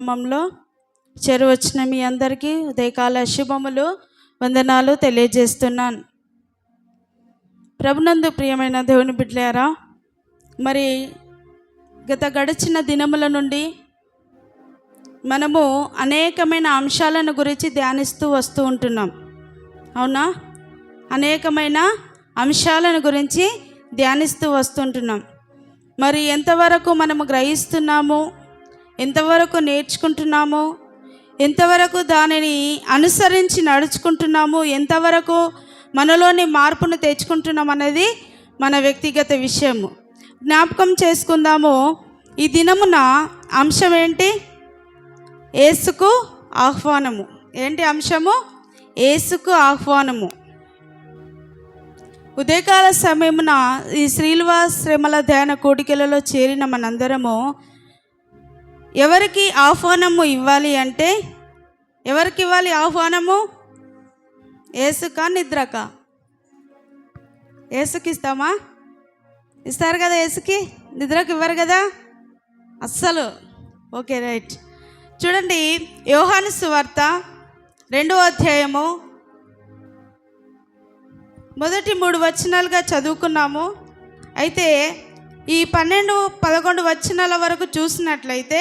నామంలో చేరువచ్చిన మీ అందరికీ ఉదయకాల శుభములు వందనాలు తెలియజేస్తున్నాను. ప్రభునందు ప్రియమైన దేవుని బిడ్డలారా మరి గత గడిచిన దినముల నుండి మనము అనేకమైన అంశాలను గురించి ధ్యానిస్తూ వస్తూ ఉంటున్నాం. అవునా? అనేకమైన అంశాలను గురించి ధ్యానిస్తూ వస్తుంటున్నాం మరి ఎంతవరకు మనము గ్రహిస్తున్నాము? ఎంతవరకు నేర్చుకుంటున్నాము ఎంతవరకు దానిని అనుసరించి నడుచుకుంటున్నాము ఎంతవరకు మనలోని మార్పును తెచ్చుకుంటున్నాం అనేది మన వ్యక్తిగత విషయము. జ్ఞాపకం చేసుకుందాము. ఈ దినమున అంశం ఏంటి? ఏసుకు ఆహ్వానము. ఏంటి అంశము? ఏసుకు ఆహ్వానము. ఉదయకాల సమయమున ఈ శ్రీనివాస్ శ్రమల ధ్యాన కోడికలలో చేరిన మనందరము ఎవరికి ఆహ్వానము ఇవ్వాలి అంటే ఎవరికి ఇవ్వాలి ఆహ్వానము? ఏసుకా నిద్రక? ఏసుకి ఇస్తామా ఇస్తారు కదా ఏసుకి? నిద్రకు ఇవ్వరు కదా? అస్సలు. Okay right. చూడండి యోహాను సువార్త రెండవ అధ్యాయము మొదటి మూడు వచనాలుగా చదువుకున్నాము. అయితే ఈ పన్నెండు పదకొండు వచనాల వరకు చూసినట్లయితే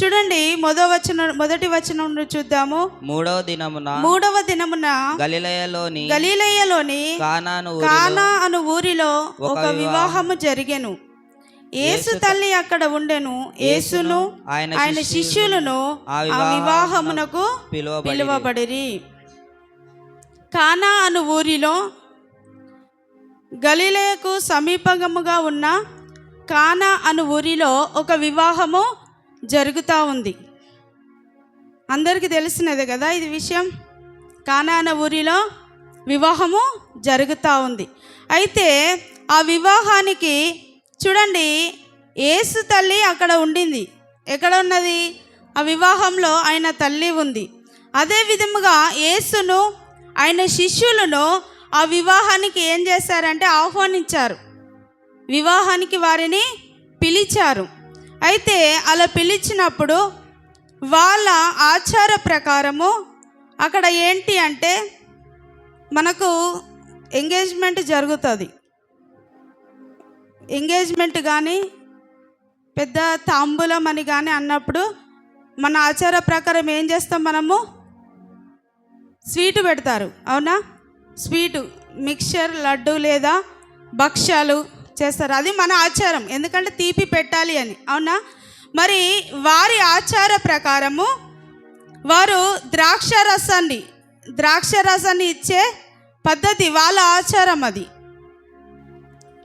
చూడండి మొదటి వచన మొదటి వచనం చూద్దాము. మూడవ దినమున మూడవ దినమున గలిలయలోని గలీలయ్యలోని కానాను కానా అను ఊరిలో ఒక వివాహము జరిగెను. యేసు తల్లి అక్కడ ఉండెను. యేసును ఆయన శిష్యులను ఆ వివాహమునకు పిలువబడి పిలువబడిరి. కానా అను ఊరిలో గలిలయకు సమీపముగా ఉన్న కానా అను ఊరిలో ఒక వివాహము జరుగుతూ ఉంది. అందరికీ తెలిసినదే కదా ఇది విషయం? కానా అనే ఊరిలో వివాహము జరుగుతూ ఉంది. అయితే ఆ వివాహానికి చూడండి ఏసు తల్లి అక్కడ ఉండింది. ఎక్కడ ఉన్నది ఆ వివాహంలో ఆయన తల్లి ఉంది. అదే విధముగా యేసును ఆయన శిష్యులను ఆ వివాహానికి ఏం చేశారంటే ఆహ్వానించారు. వివాహానికి వారిని పిలిచారు. అయితే అలా పిలిచినప్పుడు వాళ్ళ ఆచార ప్రకారము అక్కడ ఏంటి అంటే మనకు ఎంగేజ్మెంట్ జరుగుతుంది. ఎంగేజ్మెంట్ కానీ పెద్ద తాంబూలం అని కానీ అన్నప్పుడు మన ఆచార ప్రకారం ఏం చేస్తాం మనము? స్వీటు పెడతారు. అవునా? స్వీటు మిక్చర్ లడ్డు లేదా భక్ష్యాలు చేస్తారు. అది మన ఆచారం. ఎందుకంటే తీపి పెట్టాలి అని. అవునా? మరి వారి ఆచార ప్రకారము వారు ద్రాక్ష రసాన్ని ద్రాక్ష రసాన్ని ఇచ్చే పద్ధతి వాళ్ళ ఆచారం అది.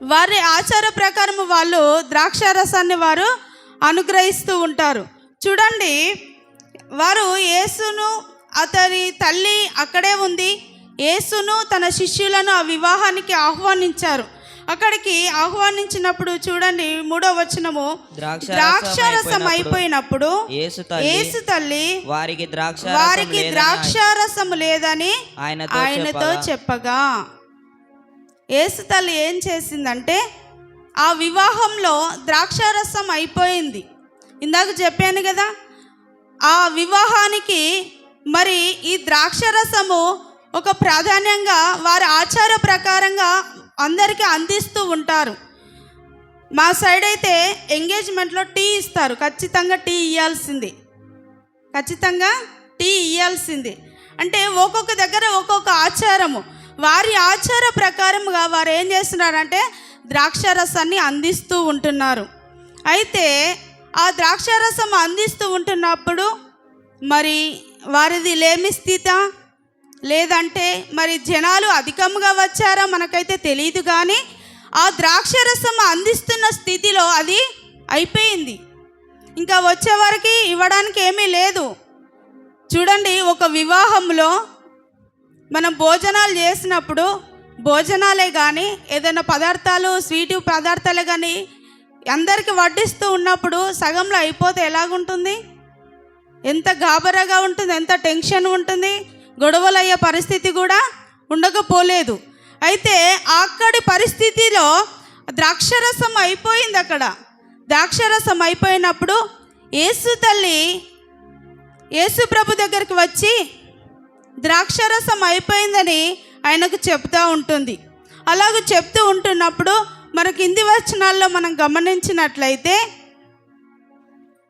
వారి ఆచార ప్రకారం వాళ్ళు ద్రాక్ష రసాన్ని వారు అనుగ్రహిస్తూ ఉంటారు. చూడండి వారు యేసును అతని తల్లి అక్కడే ఉంది. యేసును తన శిష్యులను ఆ వివాహానికి ఆహ్వానించారు. అక్కడికి ఆహ్వానించినప్పుడు చూడండి మూడో వచనము. ద్రాక్ష ద్రాక్ష రసం అయిపోయినప్పుడు యేసు తల్లి వారికి ద్రాక్ష వారికి ద్రాక్ష రసము లేదని ఆయనతో ఆయనతో చెప్పగా. యేసు తల్లి ఏం చేసిందంటే ఆ వివాహంలో ద్రాక్షారసం అయిపోయింది. ఇందాక చెప్పాను కదా ఆ వివాహానికి మరి ఈ ద్రాక్షరసము ఒక ప్రాధాన్యంగా వారి ఆచార ప్రకారంగా అందరికీ అందిస్తూ ఉంటారు. మా సైడ్ అయితే ఎంగేజ్మెంట్లో టీ ఇస్తారు. ఖచ్చితంగా టీ ఇవ్వాల్సింది ఖచ్చితంగా టీ ఇవ్వాల్సింది అంటే ఒక్కొక్క దగ్గర ఒక్కొక్క ఆచారము. వారి ఆచార ప్రకారముగా వారు ఏం చేస్తున్నారంటే ద్రాక్షారసాన్ని అందిస్తూ ఉంటున్నారు. అయితే ఆ ద్రాక్షారసం అందిస్తూ ఉంటున్నప్పుడు మరి వారిది లేమి స్థిత? లేదంటే మరి జనాలు అధికంగా వచ్చారా మనకైతే తెలియదు కానీ ఆ ద్రాక్షరసం అందిస్తున్న స్థితిలో అది అయిపోయింది. ఇంకా వచ్చేవారికి ఇవ్వడానికి ఏమీ లేదు. చూడండి ఒక వివాహంలో మనం భోజనాలు చేసినప్పుడు భోజనాలే కానీ ఏదైనా పదార్థాలు స్వీటు పదార్థాలే కానీ అందరికి వడ్డిస్తూ ఉన్నప్పుడు సగంలో అయిపోతే ఎలాగుంటుంది? ఎంత గాబరాగా ఉంటుంది ఎంత టెన్షన్ ఉంటుంది? గొడవలయ్యే పరిస్థితి కూడా ఉండకపోలేదు. అయితే అక్కడి పరిస్థితిలో ద్రాక్షరసం అయిపోయింది అక్కడ. ద్రాక్షరసం అయిపోయినప్పుడు యేసు తల్లి యేసు ప్రభు దగ్గరికి వచ్చి ద్రాక్షరసం అయిపోయిందని ఆయనకు చెప్తూ ఉంటుంది. అలాగ చెప్తూ ఉంటున్నప్పుడు మన కింది వచనాల్లో మనం గమనించినట్లయితే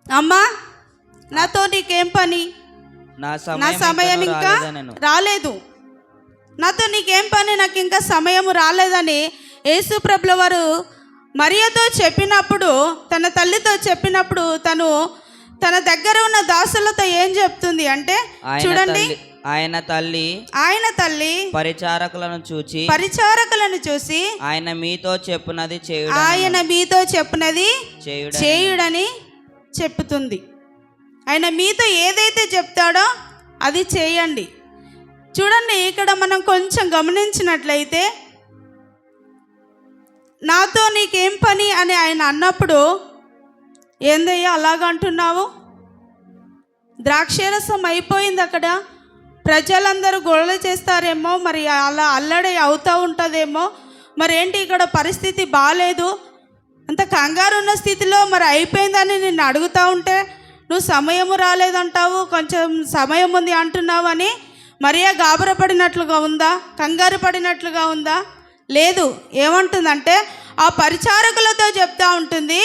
అమ్మా నాతో నీకేం పని? నా సమయం ఇంకా. రాలేదు నాతో నీకేం పని? నాకు ఇంకా సమయం రాలేదని యేసు ప్రభుల వారు మరియతో చెప్పినప్పుడు తన తల్లితో చెప్పినప్పుడు తను తన దగ్గర ఉన్న దాసులతో ఏం చెప్తుంది అంటే చూడండి. ఆయన తల్లి ఆయన తల్లి పరిచారకులను చూచి పరిచారకులను చూసి ఆయన మీతో చెప్పునది చేయుడు ఆయన మీతో చెప్పినది చేయుడ చేయుడని చెప్పుతుంది ఆయన మీతో ఏదైతే చెప్తాడో అది చేయండి. చూడండి ఇక్కడ మనం కొంచెం గమనించినట్లయితే నాతో నీకేం పని అని ఆయన అన్నప్పుడు ఏందయ్యా అలాగంటున్నావు ద్రాక్షరసం అయిపోయింది అక్కడ. ప్రజలందరూ గొడవలు చేస్తారేమో మరి అలా అల్లడి అవుతూ ఉంటుందేమో. మరేంటి ఇక్కడ పరిస్థితి బాగాలేదు అంత కంగారు ఉన్న స్థితిలో మరి అయిపోయిందని నిన్ను అడుగుతూ ఉంటే నువ్వు సమయము రాలేదంటావు కొంచెం సమయం ఉంది అంటున్నావు అని మరియా గాబరపడినట్లుగా ఉందా? కంగారు పడినట్లుగా ఉందా? లేదు. ఏమంటుందంటే ఆ పరిచారకులతో చెప్తా ఉంటుంది.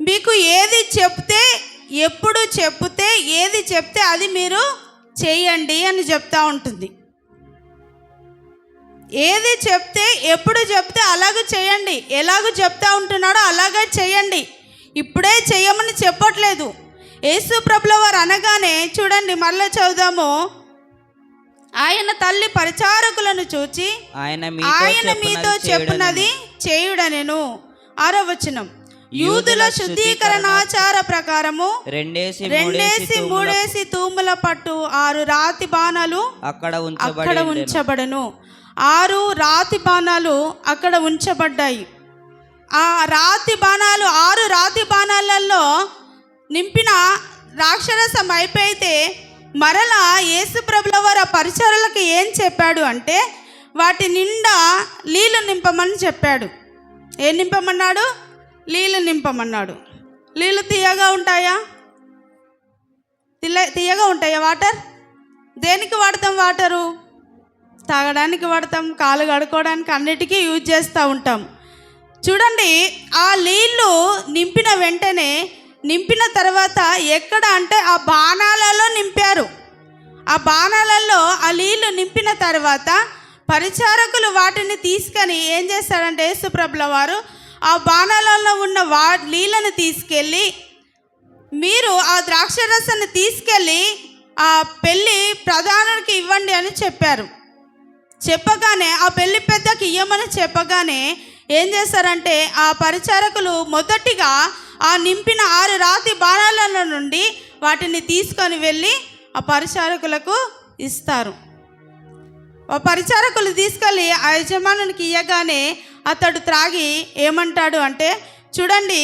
మీకు ఏది చెప్తే ఎప్పుడు చెప్తే ఏది చెప్తే అది మీరు చేయండి అని చెప్తా ఉంటుంది. ఏది చెప్తే ఎప్పుడు చెప్తే అలాగ చేయండి. ఎలాగ చెప్తా ఉంటున్నాడో అలాగే చేయండి. ఇప్పుడే చేయమని చెప్పట్లేదు. యేసు ప్రభుల వారు అనగానే చూడండి మళ్ళీ చదువుదాము. ఆయన తల్లి పరిచారకులను చూచి ఆయన మీతో ఆయన మీతో చెప్పునది చెప్పునది చేయుడనెను. ఆరో వచనం. యూదుల శుద్ధీకరణాచార ప్రకారము రెండేసి రెండేసి మూడేసి తూముల పట్టు ఆరు రాతి బాణాలు అక్కడ అక్కడ. ఉంచబడను. ఆరు రాతి బాణాలు అక్కడ ఉంచబడ్డాయి. ఆ రాతి బాణాలు ఆరు రాతి బాణాలలో నింపిన రాక్షరసం అయిపోయితే మరలా యేసుప్రభుల వారు ఆ పరిచరులకు ఏం చెప్పాడు అంటే వాటి నిండా నీళ్ళు నింపమని చెప్పాడు. ఏం నింపమన్నాడు? నీళ్ళు నింపమన్నాడు. నీళ్ళు తీయగా ఉంటాయా? తిల్ల తీయగా ఉంటాయా వాటర్? దేనికి వాడతాం వాటరు? తాగడానికి వాడతాం కాలు కడుక్కోవడానికి అన్నిటికీ యూజ్ చేస్తూ ఉంటాం. చూడండి ఆ నీళ్ళు నింపిన వెంటనే నింపిన తర్వాత ఎక్కడ అంటే ఆ బాణాలలో నింపారు. ఆ బాణాలలో ఆ నీళ్ళు నింపిన తర్వాత పరిచారకులు వాటిని తీసుకొని ఏం చేస్తారంటే యేసుప్రభుల వారు ఆ బాణాలలో ఉన్న వా నీళ్ళను తీసుకెళ్ళి మీరు ఆ ద్రాక్షరసాన్ని తీసుకెళ్ళి ఆ పెళ్ళి ప్రధానుడికి ఇవ్వండి అని చెప్పారు. చెప్పగానే ఆ పెళ్ళి పెద్దకి ఇయ్యమని చెప్పగానే ఏం చేస్తారంటే ఆ పరిచారకులు మొదటిగా ఆ నింపిన ఆరు రాతి బాణాల నుండి వాటిని తీసుకొని వెళ్ళి ఆ పరిచారకులకు ఇస్తారు. ఆ పరిచారకులు తీసుకెళ్ళి ఆ యజమానునికి ఇయ్యగానే అతడు త్రాగి ఏమంటాడు అంటే చూడండి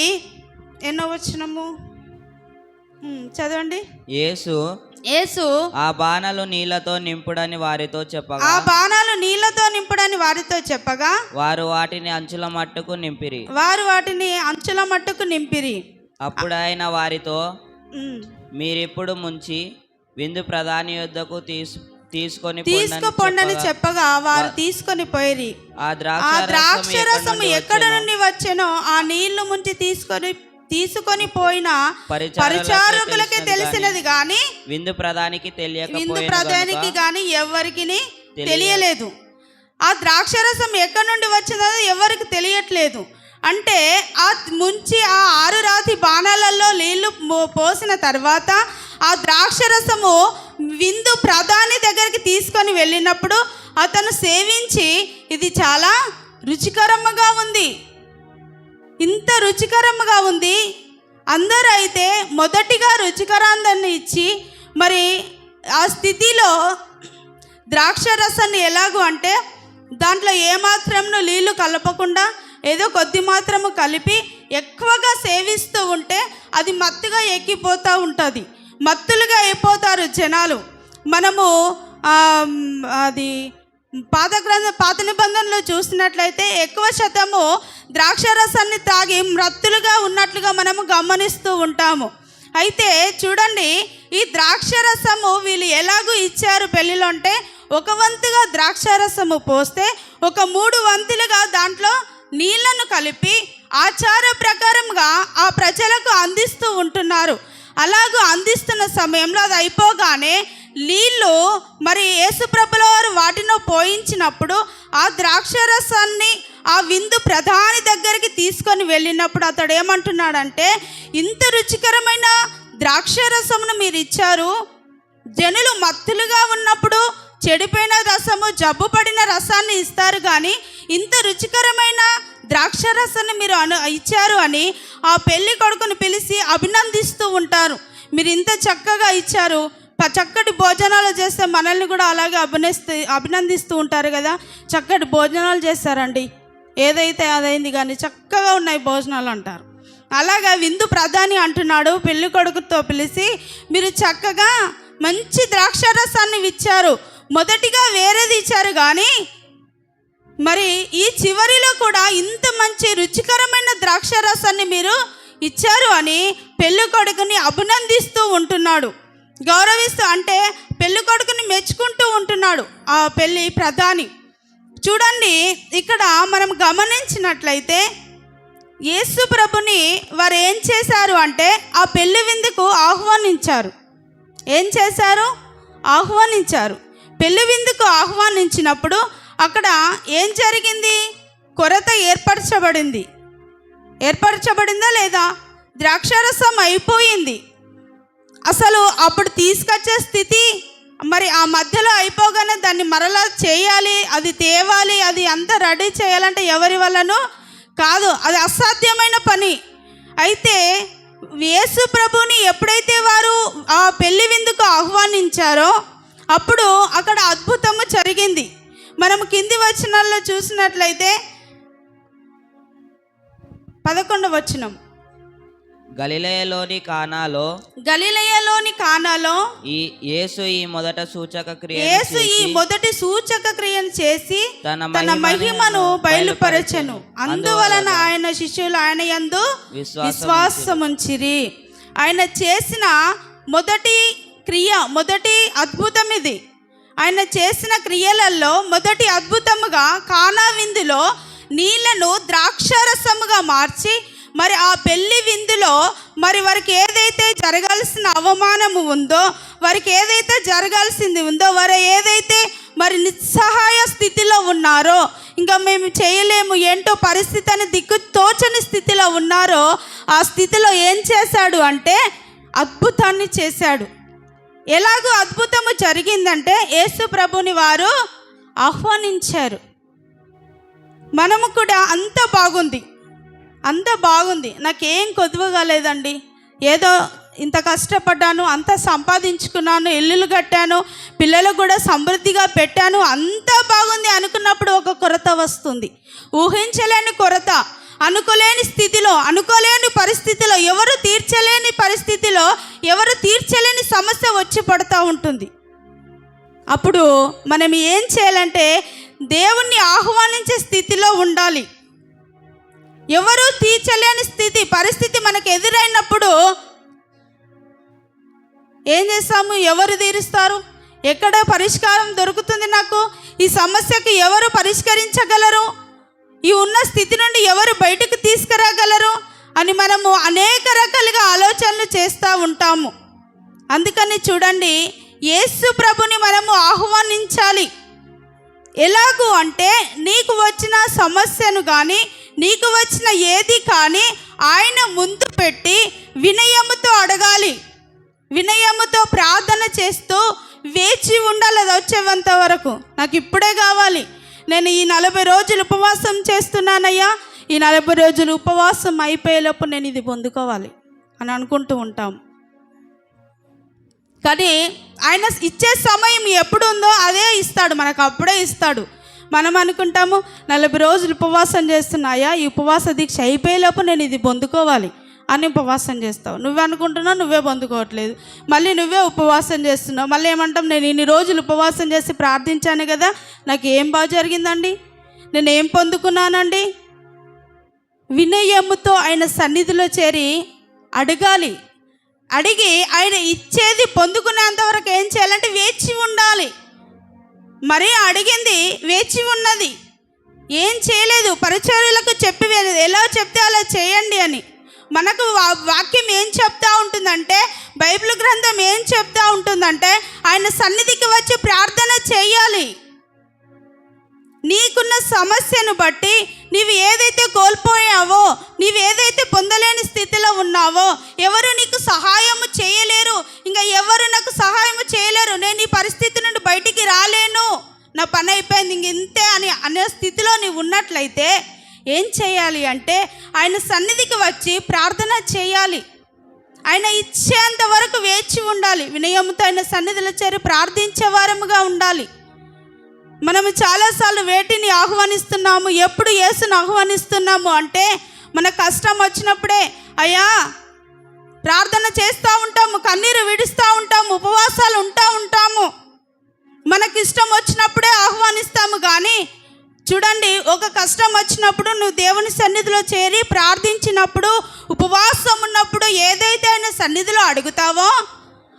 ఎన్నో వచ్చినము చదవండి. యేసు యేసు ఆ బాణలు నీళ్ళతో నింపుడని వారితో చెప్పగా ఆ బాణాలు నీళ్ళతో నింపుడని వారితో చెప్పగా వారు వాటిని అంచుల మట్టుకు నింపిరి. వారు వాటిని అంచుల మట్టుకు నింపిరి. అప్పుడు ఆయన వారితో. మీరిప్పుడు ముంచి విందు ప్రధాని యొద్దకు తీసు తీసుకొని పొండని తీసుకుపోండని చెప్పగా, వారు తీసుకొని పోయిరి. ఆ ద్రాక్ష రసము ఎక్కడి నుండి వచ్చెనో ఆ నీళ్ళు ముంచి తీసుకొని తీసుకొని పోయిన పరిచారకులకే తెలిసినది కానీ విందు ప్రధానికి విందు ప్రధానికి కానీ ఎవరికి తెలియలేదు. ఆ ద్రాక్షరసం ఎక్కడి నుండి వచ్చిందో ఎవరికి తెలియట్లేదు. అంటే ఆ ముంచి ఆ ఆరు రాతి బాణాలలో నీళ్ళు పోసిన తర్వాత ఆ ద్రాక్షరసము విందు ప్రధాని దగ్గరికి తీసుకొని వెళ్ళినప్పుడు అతను సేవించి ఇది చాలా రుచికరముగా ఉంది. ఇంత రుచికరంగా ఉంది. అందరూ అయితే మొదటిగా రుచికరాందాన్ని ఇచ్చి మరి ఆ స్థితిలో ద్రాక్ష రసాన్ని ఎలాగూ అంటే దాంట్లో ఏమాత్రంను నీళ్ళు కలపకుండా ఏదో కొద్ది మాత్రము కలిపి ఎక్కువగా సేవిస్తూ ఉంటే అది మత్తుగా ఎక్కిపోతూ ఉంటుంది. మత్తులుగా అయిపోతారు జనాలు. మనము అది పాత గ్రంథ పాత నిబంధనలు చూసినట్లయితే ఎక్కువ శాతము ద్రాక్ష రసాన్ని తాగి మత్తులుగా ఉన్నట్లుగా మనము గమనిస్తూ ఉంటాము. అయితే చూడండి ఈ ద్రాక్షరసము వీళ్ళు ఎలాగూ ఇచ్చారు పెళ్ళిలో అంటే ఒక వంతుగా ద్రాక్షరసము పోస్తే ఒక మూడు వంతులుగా దాంట్లో నీళ్ళను కలిపి ఆచార ప్రకారంగా ఆ ప్రజలకు అందిస్తూ ఉంటున్నారు. అలాగూ అందిస్తున్న సమయంలో అది అయిపోగానే నీళ్ళు మరి యేసుప్రభుల వారు వాటిని పోయించినప్పుడు ఆ ద్రాక్షరసాన్ని ఆ విందు ప్రధాని దగ్గరికి తీసుకొని వెళ్ళినప్పుడు అతడు ఏమంటున్నాడంటే ఇంత రుచికరమైన ద్రాక్షరసమును మీరు ఇచ్చారు. జనులు మత్తులుగా ఉన్నప్పుడు చెడిపోయిన రసము జబ్బు పడిన రసాన్ని ఇస్తారు కానీ ఇంత రుచికరమైన ద్రాక్ష రసాన్ని మీరు అను ఇచ్చారు అని ఆ పెళ్ళి కొడుకును పిలిచి అభినందిస్తూ ఉంటారు. మీరు ఇంత చక్కగా ఇచ్చారు. చక్కటి భోజనాలు చేస్తే మనల్ని కూడా అలాగే అభినయిస్తూ అభినందిస్తూ ఉంటారు కదా. చక్కటి భోజనాలు చేస్తారండి. ఏదైతే అదైంది కానీ చక్కగా ఉన్నాయి భోజనాలు అంటారు. అలాగా విందు ప్రధాని అంటున్నాడు పెళ్ళి కొడుకుతో పిలిచి మీరు చక్కగా మంచి ద్రాక్ష రసాన్ని ఇచ్చారు మొదటిగా వేరేది ఇచ్చారు కానీ మరి ఈ చివరిలో కూడా ఇంత మంచి రుచికరమైన ద్రాక్ష రసాన్ని మీరు ఇచ్చారు అని పెళ్ళి కొడుకుని అభినందిస్తూ ఉంటున్నాడు. గౌరవిస్తూ అంటే పెళ్ళి కొడుకుని మెచ్చుకుంటూ ఉంటున్నాడు ఆ పెళ్ళి ప్రధాని. చూడండి ఇక్కడ మనం గమనించినట్లయితే యేసు ప్రభుని వారు ఏం చేశారు అంటే ఆ పెళ్ళి విందుకు ఆహ్వానించారు. ఏం చేశారు? ఆహ్వానించారు. పెళ్ళి విందుకు ఆహ్వానించినప్పుడు అక్కడ ఏం జరిగింది? కొరత ఏర్పరచబడింది. ఏర్పరచబడిందా లేదా? ద్రాక్షారసం అయిపోయింది. అసలు అప్పుడు తీసుకొచ్చే స్థితి మరి ఆ మధ్యలో అయిపోగానే దాన్ని మరలా చేయాలి అది తేవాలి అది అంతా రెడీ చేయాలంటే ఎవరి వల్లనో కాదు. అది అసాధ్యమైన పని. అయితే యేసు ప్రభుని ఎప్పుడైతే వారు ఆ పెళ్ళి విందుకు ఆహ్వానించారో అప్పుడు అక్కడ అద్భుతము జరిగింది. మనం కింది వచనాల్లో చూసినట్లయితే పదకొండు వచనం. గలిలయలోని కానాలో గలిలయలోని కానాలో ఈ యేసు ఈ మొదట సూచక క్రియ యేసు ఈ మొదటి సూచక క్రియను చేసి తన తన మహిమను బయలుపరచెను. అందువలన ఆయన శిష్యులు ఆయన యందు విశ్వాసం విశ్వాసముంచిరి. ఆయన చేసిన మొదటి క్రియ మొదటి అద్భుతం ఇది. ఆయన చేసిన క్రియలలో మొదటి అద్భుతముగా కానా విందులో నీళ్ళను ద్రాక్షారసముగా మార్చి మరి ఆ పెళ్ళి విందులో మరి వారికి ఏదైతే జరగాల్సిన అవమానము ఉందో వారికి ఏదైతే జరగాల్సింది ఉందో వారు ఏదైతే మరి నిస్సహాయ స్థితిలో ఉన్నారో ఇంకా మేము చేయలేము ఏంటో పరిస్థితి అని దిక్కు తోచని స్థితిలో ఉన్నారో ఆ స్థితిలో ఏం చేశాడు అంటే అద్భుతాన్ని చేశాడు. ఎలాగో అద్భుతము జరిగిందంటే యేసు ప్రభుని వారు ఆహ్వానించారు. మనము కూడా అంత బాగుంది. అంత బాగుంది. నాకేం కొదువగా లేదండి ఏదో ఇంత కష్టపడ్డాను అంత సంపాదించుకున్నాను ఇల్లులు కట్టాను పిల్లలకు కూడా సమృద్ధిగా పెట్టాను అంత బాగుంది అనుకున్నప్పుడు ఒక కొరత వస్తుంది. ఊహించలేని కొరత. అనుకోలేని స్థితిలో అనుకోలేని పరిస్థితిలో ఎవరు తీర్చలేని పరిస్థితిలో ఎవరు తీర్చలేని సమస్య వచ్చి పడుతూ ఉంటుంది. అప్పుడు మనం ఏం చేయాలంటే దేవుణ్ణి ఆహ్వానించే స్థితిలో ఉండాలి. ఎవరూ తీర్చలేని స్థితి పరిస్థితి మనకు ఎదురైనప్పుడు ఏం చేస్తాము? ఎవరు తీరుస్తారు? ఎక్కడ పరిష్కారం దొరుకుతుంది నాకు? ఈ సమస్యకు ఎవరు పరిష్కరించగలరు? ఈ ఉన్న స్థితి నుండి ఎవరు బయటకు తీసుకురాగలరు? అని మనము అనేక రకాలుగా ఆలోచనలు చేస్తూ ఉంటాము. అందుకని చూడండి యేసు ప్రభుని మనము ఆహ్వానించాలి. ఎలాగూ అంటే నీకు వచ్చిన సమస్యను కానీ నీకు వచ్చిన ఏది కానీ ఆయన ముందు పెట్టి వినయముతో అడగాలి. వినయముతో ప్రార్థన చేస్తూ వేచి ఉండాలి అది వచ్చేంత వరకు. నాకు ఇప్పుడే కావాలి. నేను ఈ నలభై రోజులు ఉపవాసం చేస్తున్నానయ్యా. ఈ నలభై రోజులు ఉపవాసం అయిపోయేలోపు నేను ఇది పొందుకోవాలి అని అనుకుంటూ ఉంటాం. కానీ ఆయన ఇచ్చే సమయం ఎప్పుడు ఉందో అదే ఇస్తాడు. మనకు అప్పుడే ఇస్తాడు. మనం అనుకుంటాము నలభై రోజులు ఉపవాసం చేస్తున్నాయా? ఈ ఉపవాస దీక్ష అయిపోయేలోపు నేను ఇది పొందుకోవాలి అని ఉపవాసం చేస్తావు. నువ్వే అనుకుంటున్నావు నువ్వే పొందుకోవట్లేదు. మళ్ళీ నువ్వే ఉపవాసం చేస్తున్నావు. మళ్ళీ ఏమంటాం నేను ఇన్ని రోజులు ఉపవాసం చేసి ప్రార్థించాను కదా నాకు ఏం బాగా జరిగిందండి? నేను ఏం పొందుకున్నానండి? వినయముతో ఆయన సన్నిధిలో చేరి అడగాలి. అడిగి ఆయన ఇచ్చేది పొందుకునేంత వరకు ఏం చేయాలంటే వేచి ఉండాలి. మరీ అడిగింది వేచి ఉన్నది. ఏం చేయలేదు పరిచర్యలకు చెప్పి ఎలా చెప్తే అలా చేయండి అని. మనకు వా- వాక్యం ఏం చెప్తా ఉంటుందంటే బైబిల్ గ్రంథం ఏం చెప్తా ఉంటుందంటే ఆయన సన్నిధికి వచ్చి ప్రార్థన చేయాలి. నీకున్న సమస్యను బట్టి నీవు ఏదైతే కోల్పోయావో నీవు ఏదైతే పొందలేని స్థితిలో ఉన్నావో ఎవరు నీకు సహాయము చేయలేరు. ఇంకా ఎవరు నాకు సహాయము చేయలేరు. నేను ఈ పరిస్థితి నుండి బయటికి రాలేను. నా పని అయిపోయింది. ఇంక ఇంతే అని అనే స్థితిలో నీవు ఉన్నట్లయితే ఏం చేయాలి అంటే ఆయన సన్నిధికి వచ్చి ప్రార్థన చేయాలి. ఆయన ఇచ్చేంత వరకు వేచి ఉండాలి. వినయముతో ఆయన సన్నిధిలో చేరి ప్రార్థించే వారముగా ఉండాలి. మనము చాలాసార్లు వేటిని ఆహ్వానిస్తున్నాము ఎప్పుడు యేసును ఆహ్వానిస్తున్నాము అంటే మన కష్టం వచ్చినప్పుడే అయ్యా ప్రార్థన చేస్తూ ఉంటాము కన్నీరు విడుస్తూ ఉంటాము ఉపవాసాలు ఉంటా ఉంటాము. మనకి ఇష్టం వచ్చినప్పుడే ఆహ్వానిస్తాము కానీ చూడండి ఒక కష్టం వచ్చినప్పుడు నువ్వు దేవుని సన్నిధిలో చేరి ప్రార్థించినప్పుడు ఉపవాసం ఉన్నప్పుడు ఏదైతే ఆయన సన్నిధిలో అడుగుతావో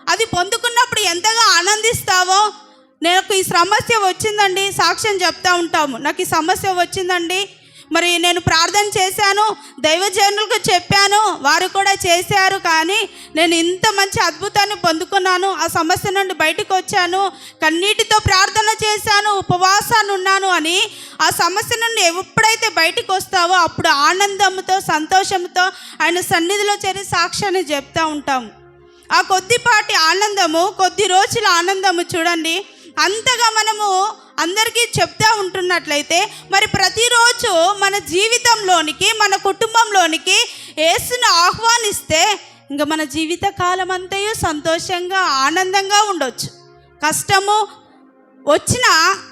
అది పొందుకున్నప్పుడు ఎంతగా ఆనందిస్తావో నాకు ఈ సమస్య వచ్చిందండి సాక్ష్యం చెప్తా ఉంటాము. నాకు ఈ సమస్య వచ్చిందండి. మరి నేను ప్రార్థన చేశాను దైవజనులకు చెప్పాను వారు కూడా చేశారు. కానీ నేను ఇంత మంచి అద్భుతాన్ని పొందుకున్నాను ఆ సమస్య నుండి బయటకు వచ్చాను కన్నీటితో ప్రార్థన చేశాను ఉపవాసాన్ని ఉన్నాను అని ఆ సమస్య నుండి ఎప్పుడైతే బయటకు వస్తావో అప్పుడు ఆనందంతో సంతోషంతో ఆయన సన్నిధిలో చేరి సాక్ష్యాన్ని చెప్తూ ఉంటాము. ఆ కొద్దిపాటి ఆనందము కొద్ది రోజుల ఆనందము చూడండి అంతగా మనము అందరికీ చెప్తా ఉంటున్నట్లయితే మరి ప్రతిరోజు మన జీవితంలోనికి మన కుటుంబంలోనికి యేసును ఆహ్వానిస్తే ఇంకా మన జీవిత కాలం అంతయు సంతోషంగా ఆనందంగా ఉండొచ్చు. కష్టము వచ్చిన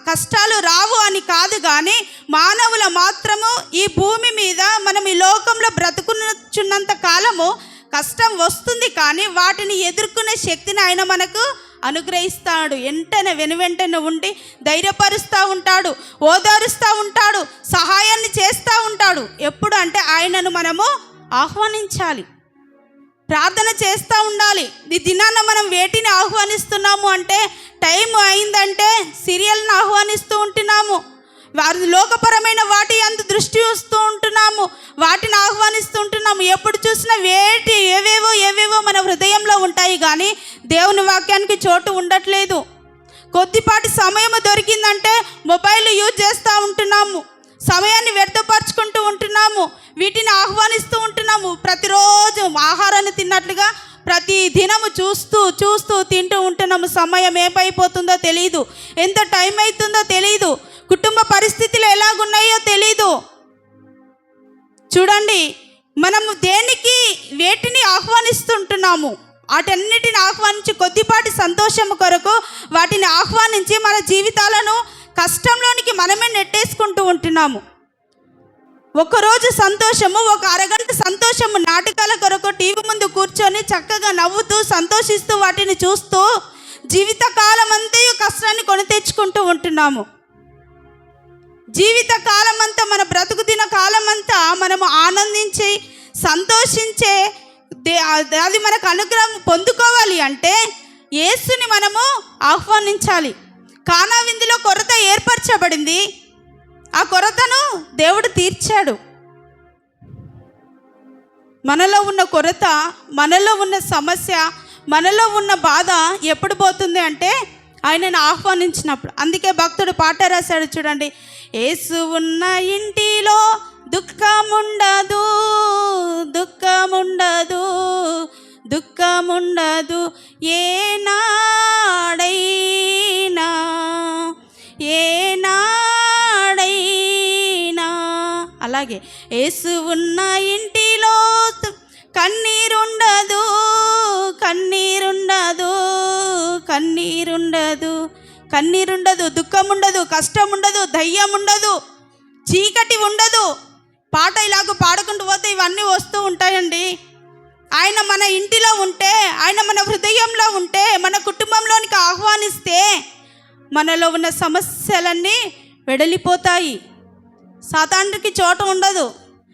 కష్టాలు రావు అని కాదు కానీ మానవుల మాత్రము ఈ భూమి మీద మనం ఈ లోకంలో బ్రతుకుచున్నంత కాలము కష్టం వస్తుంది కానీ వాటిని ఎదుర్కొనే శక్తిని ఆయన మనకు అనుగ్రహిస్తాడు. వెంటనే వెనువెంటనే ఉండి ధైర్యపరుస్తూ ఉంటాడు. ఓదారుస్తూ ఉంటాడు. సహాయాన్ని చేస్తూ ఉంటాడు. ఎప్పుడు అంటే ఆయనను మనము ఆహ్వానించాలి. ప్రార్థన చేస్తూ ఉండాలి. ఈ దినాన మనం వేటిని ఆహ్వానిస్తున్నాము అంటే టైం అయిందంటే సీరియల్ని ఆహ్వానిస్తూ ఉంటున్నాము. వారి లోకపరమైన వాటి అంత దృష్టి వస్తూ ఉంటున్నాము. వాటిని ఆహ్వానిస్తూ ఉంటున్నాము. ఎప్పుడు చూసినా వేటి ఏవేవో ఏవేవో మన హృదయంలో ఉంటాయి కానీ దేవుని వాక్యానికి చోటు ఉండట్లేదు. కొద్దిపాటి సమయం దొరికిందంటే మొబైల్ యూజ్ చేస్తూ ఉంటున్నాము. సమయాన్ని వ్యర్థపరచుకుంటూ ఉంటున్నాము. వీటిని ఆహ్వానిస్తూ ఉంటున్నాము. ప్రతిరోజు ఆహారాన్ని తిన్నట్లుగా ప్రతి దినము చూస్తూ చూస్తూ తింటూ ఉంటున్నాము. సమయం ఏమైపోతుందో తెలియదు ఎంత టైం అవుతుందో తెలియదు కుటుంబ పరిస్థితులు ఎలాగున్నాయో తెలీదు. చూడండి మనము దేనికి వేటిని ఆహ్వానిస్తుంటున్నాము? వాటన్నిటిని ఆహ్వానించి కొద్దిపాటి సంతోషం కొరకు వాటిని ఆహ్వానించి మన జీవితాలను కష్టంలోనికి మనమే నెట్టేసుకుంటూ ఉంటున్నాము. ఒకరోజు సంతోషము ఒక అరగంట సంతోషము నాటకాల కొరకు టీవీ ముందు కూర్చొని చక్కగా నవ్వుతూ సంతోషిస్తూ వాటిని చూస్తూ జీవితకాలం అంతయు కష్టాన్ని కొని తెచ్చుకుంటూ ఉంటున్నాము. జీవిత కాలం అంతా మన బ్రతుకు దిన కాలం అంతా మనము ఆనందించి సంతోషించే దే- అది మనకు అనుగ్రహం పొందుకోవాలి అంటే యేసుని మనము ఆహ్వానించాలి. కానా విందులో కొరత ఏర్పరచబడింది. ఆ కొరతను దేవుడు తీర్చాడు. మనలో ఉన్న కొరత మనలో ఉన్న సమస్య మనలో ఉన్న బాధ ఎప్పుడు పోతుంది అంటే ఆయనను ఆహ్వానించినప్పుడు. అందుకే భక్తుడు పాట రాశాడు చూడండి. యేసు ఉన్న ఇంటిలో దుఃఖముండదు దుఃఖముండదు దుఃఖముండదు. ఏనాడైనా ఏనాడైనా. అలాగే యేసు ఉన్న ఇంటిలో కన్నీరుండదు కన్నీరుండదు కన్నీరుండదు. కన్నీరుండదు దుఃఖం ఉండదు కష్టం ఉండదు దయ్యం ఉండదు చీకటి ఉండదు. పాట ఇలాగ పాడుకుంటూ పోతే ఇవన్నీ వస్తూ ఉంటాయండి. ఆయన మన ఇంటిలో ఉంటే ఆయన మన హృదయంలో ఉంటే మన కుటుంబంలోనికి ఆహ్వానిస్తే మనలో ఉన్న సమస్యలన్నీ వెడలిపోతాయి. సాతానికి చోటు ఉండదు.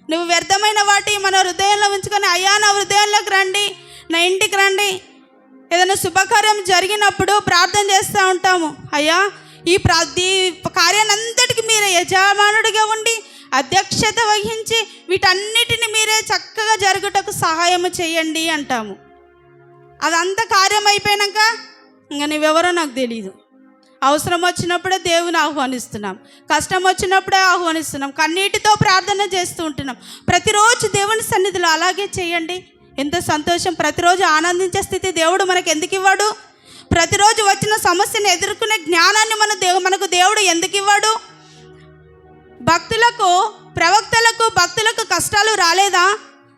నువ్వు వ్యర్థమైన వాటి మన హృదయంలో ఉంచుకొని అయ్యా నా హృదయంలోకి రండి నా ఇంటికి రండి ఏదైనా శుభకార్యం జరిగినప్పుడు ప్రార్థన చేస్తూ ఉంటాము. అయ్యా ఈ ప్రా ఈ కార్యానంతటికి మీరే యజమానుడిగా ఉండి అధ్యక్షత వహించి వీటన్నిటిని మీరే చక్కగా జరుగుటకు సహాయం చేయండి అంటాము. అదంతా కార్యం అయిపోయాక ఇంకా నువ్వెవరో నాకు తెలియదు అవసరం వచ్చినప్పుడే దేవుని ఆహ్వానిస్తున్నాం. కష్టం వచ్చినప్పుడే ఆహ్వానిస్తున్నాం. కన్నీటితో ప్రార్థన చేస్తూ ఉంటున్నాం. ప్రతిరోజు దేవుని సన్నిధిలో అలాగే చేయండి. ఎంత సంతోషం. ప్రతిరోజు ఆనందించే స్థితి దేవుడు మనకు ఎందుకు ఇవ్వడు? ప్రతిరోజు వచ్చిన సమస్యను ఎదుర్కొనే జ్ఞానాన్ని మన దేవు మనకు దేవుడు ఎందుకు ఇవ్వడు? భక్తులకు ప్రవక్తలకు భక్తులకు కష్టాలు రాలేదా?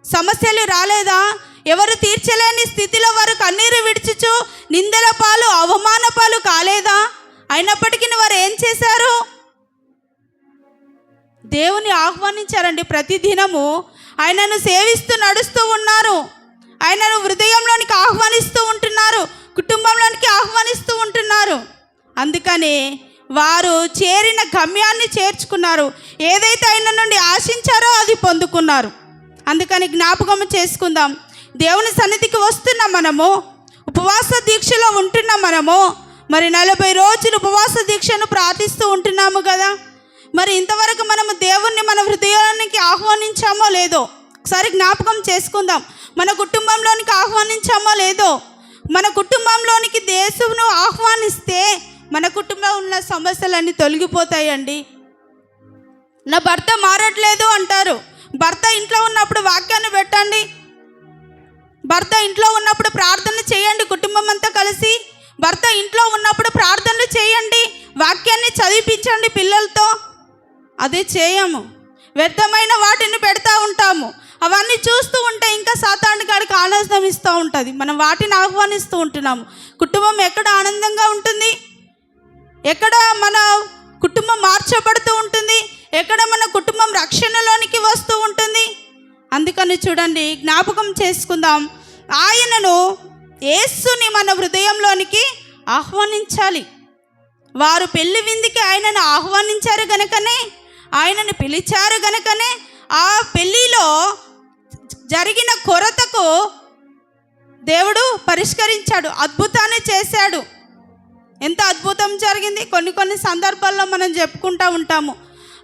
సమస్యలు రాలేదా? ఎవరు తీర్చలేని స్థితిలో వారు కన్నీరు విడిచుచు నిందల పాలు అవమాన పాలు కాలేదా? అయినప్పటికీ వారు ఏం చేశారు? దేవుని ఆహ్వానించారండి. ప్రతి దినము ఆయనను సేవిస్తూ నడుస్తూ ఉన్నారు. ఆయనను హృదయంలోనికి ఆహ్వానిస్తూ ఉంటున్నారు. కుటుంబంలోనికి ఆహ్వానిస్తూ ఉంటున్నారు. అందుకని వారు చేరిన గమ్యాన్ని చేర్చుకున్నారు. ఏదైతే ఆయన నుండి ఆశించారో అది పొందుకున్నారు. అందుకని జ్ఞాపకం చేసుకుందాం. దేవుని సన్నిధికి వస్తున్న మనము ఉపవాస దీక్షలో ఉంటున్న మనము మరి నలభై రోజులు ఉపవాస దీక్షను ప్రార్థిస్తూ ఉంటున్నాము కదా? మరి ఇంతవరకు మనము దేవుణ్ణి మన హృదయానికి ఆహ్వానించామో లేదో ఒకసారి జ్ఞాపకం చేసుకుందాం. మన కుటుంబంలోనికి ఆహ్వానించామో లేదో మన కుటుంబంలోనికి దేశమును ఆహ్వానిస్తే మన కుటుంబంలో ఉన్న సమస్యలన్నీ తొలగిపోతాయండి. నా భర్త మారట్లేదు అంటారు. భర్త ఇంట్లో ఉన్నప్పుడు వాక్యాన్ని పెట్టండి. భర్త ఇంట్లో ఉన్నప్పుడు ప్రార్థన చేయండి కుటుంబం అంతా కలిసి. భర్త ఇంట్లో ఉన్నప్పుడు ప్రార్థనలు చేయండి. వాక్యాన్ని చదివించండి పిల్లలతో. అదే చేయము. వ్యర్థమైన వాటిని పెడతా ఉంటాము. అవన్నీ చూస్తూ ఉంటే ఇంకా సాతాను గాడికి ఆనందం ఇస్తూ ఉంటుంది. మనం వాటిని ఆహ్వానిస్తూ ఉంటున్నాము. కుటుంబం ఎక్కడ ఆనందంగా ఉంటుంది? ఎక్కడ మన కుటుంబం మార్చబడుతూ ఉంటుంది? ఎక్కడ మన కుటుంబం రక్షణలోనికి వస్తూ ఉంటుంది? అందుకని చూడండి జ్ఞాపకం చేసుకుందాం. ఆయనను యేసుని మన హృదయంలోనికి ఆహ్వానించాలి. వారు పెళ్ళి విందుకి ఆయనను ఆహ్వానించారు గనకనే ఆయనను పిలిచారు గనకనే ఆ పెళ్ళిలో జరిగిన కొరతకు దేవుడు పరిష్కరించాడు అద్భుతాన్ని చేశాడు. ఎంత అద్భుతం జరిగింది? కొన్ని కొన్ని సందర్భాల్లో మనం చెప్పుకుంటూ ఉంటాము.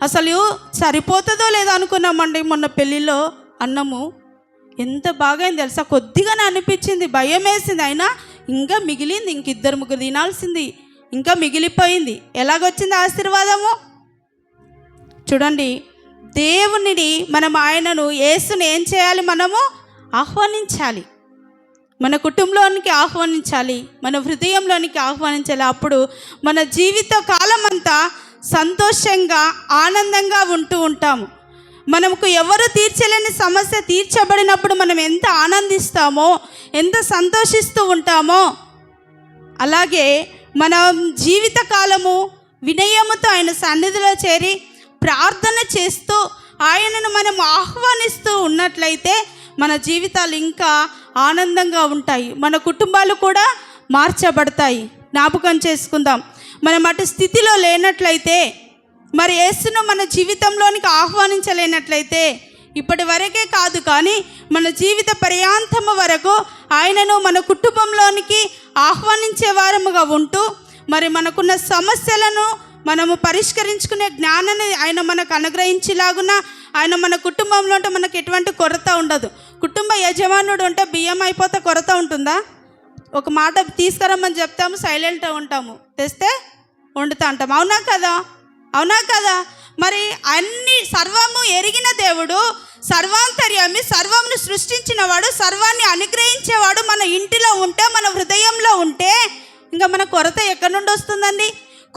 అసలు సరిపోతుందో లేదో అనుకున్నామండి. మొన్న పెళ్ళిలో అన్నము ఎంత బాగైంది తెలుసా? కొద్దిగానే అనిపించింది భయం వేసింది అయినా ఇంకా మిగిలింది ఇంక ఇద్దరు ముగ్గురు తినాల్సింది ఇంకా మిగిలిపోయింది. ఎలాగొచ్చింది ఆశీర్వాదము? చూడండి దేవునిని మనం ఆయనను యేసుని ఏం చేయాలి మనము? ఆహ్వానించాలి. మన కుటుంబంలోనికి ఆహ్వానించాలి మన హృదయంలోనికి ఆహ్వానించాలి. అప్పుడు మన జీవిత కాలం అంతా సంతోషంగా ఆనందంగా ఉంటూ ఉంటాము. మనకు ఎవరు తీర్చలేని సమస్య తీర్చబడినప్పుడు మనం ఎంత ఆనందిస్తామో ఎంత సంతోషిస్తూ ఉంటామో అలాగే మన జీవితకాలము వినయముతో ఆయన సన్నిధిలో చేరి ప్రార్థన చేస్తూ ఆయనను మనం ఆహ్వానిస్తూ ఉన్నట్లయితే మన జీవితాలు ఇంకా ఆనందంగా ఉంటాయి. మన కుటుంబాలు కూడా మార్చబడతాయి. జ్ఞాపకం చేసుకుందాం. మనం అటు స్థితిలో లేనట్లయితే మరి యేసును మన జీవితంలోనికి ఆహ్వానించలేనట్లయితే ఇప్పటి వరకే కాదు కానీ మన జీవిత పర్యాంతము వరకు ఆయనను మన కుటుంబంలోనికి ఆహ్వానించే వారముగా ఉంటూ మరి మనకున్న సమస్యలను మనము పరిష్కరించుకునే జ్ఞానాన్ని ఆయన మనకు అనుగ్రహించేలాగున ఆయన మన కుటుంబంలో ఉంటే మనకు ఎటువంటి కొరత ఉండదు. కుటుంబ యజమానుడు ఉంటే బియ్యం అయిపోతే కొరత ఉంటుందా? ఒక మాట తీసుకురమ్మని చెప్తాము సైలెంట్గా ఉంటాము. తెస్తే వండుతా అంటాం అవునా కదా? అవునా కదా? మరి అన్ని సర్వము ఎరిగిన దేవుడు సర్వాంతర్యామి సర్వమును సృష్టించిన వాడు సర్వాన్ని అనుగ్రహించేవాడు మన ఇంటిలో ఉంటే మన హృదయంలో ఉంటే ఇంకా మన కొరత ఎక్కడి నుండి వస్తుందండి?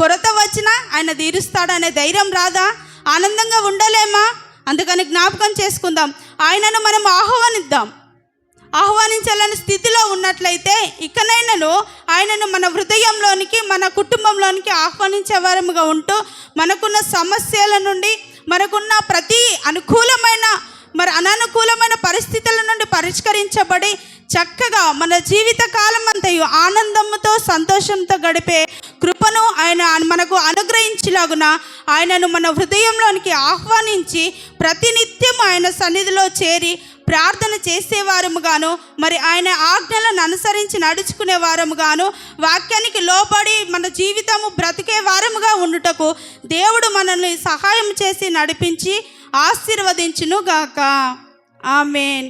కొరత వచ్చినా ఆయన తీరుస్తాడు అనే ధైర్యం రాదా? ఆనందంగా ఉండలేమా? అందుకని జ్ఞాపకం చేసుకుందాం. ఆయనను మనం ఆహ్వానిద్దాం. ఆహ్వానించాలని స్థితిలో ఉన్నట్లయితే ఇకనైనాను ఆయనను మన హృదయంలోనికి మన కుటుంబంలోనికి ఆహ్వానించే వారముగా ఉంటూ మనకున్న సమస్యల నుండి మనకున్న ప్రతి అనుకూలమైన మరి అననుకూలమైన పరిస్థితుల నుండి పరిష్కరించబడి చక్కగా మన జీవిత కాలం అంతయు ఆనందంతో సంతోషంతో గడిపే కృపను ఆయన మనకు అనుగ్రహించలాగున ఆయనను మన హృదయంలోనికి ఆహ్వానించి ప్రతినిత్యం ఆయన సన్నిధిలో చేరి ప్రార్థన చేసేవారముగాను మరి ఆయన ఆజ్ఞలను అనుసరించి నడుచుకునే వారముగాను వాక్యానికి లోబడి మన జీవితము బ్రతికే వారముగా ఉండుటకు దేవుడు మనల్ని సహాయం చేసి నడిపించి ఆశీర్వదించును గాక ఆమెన్.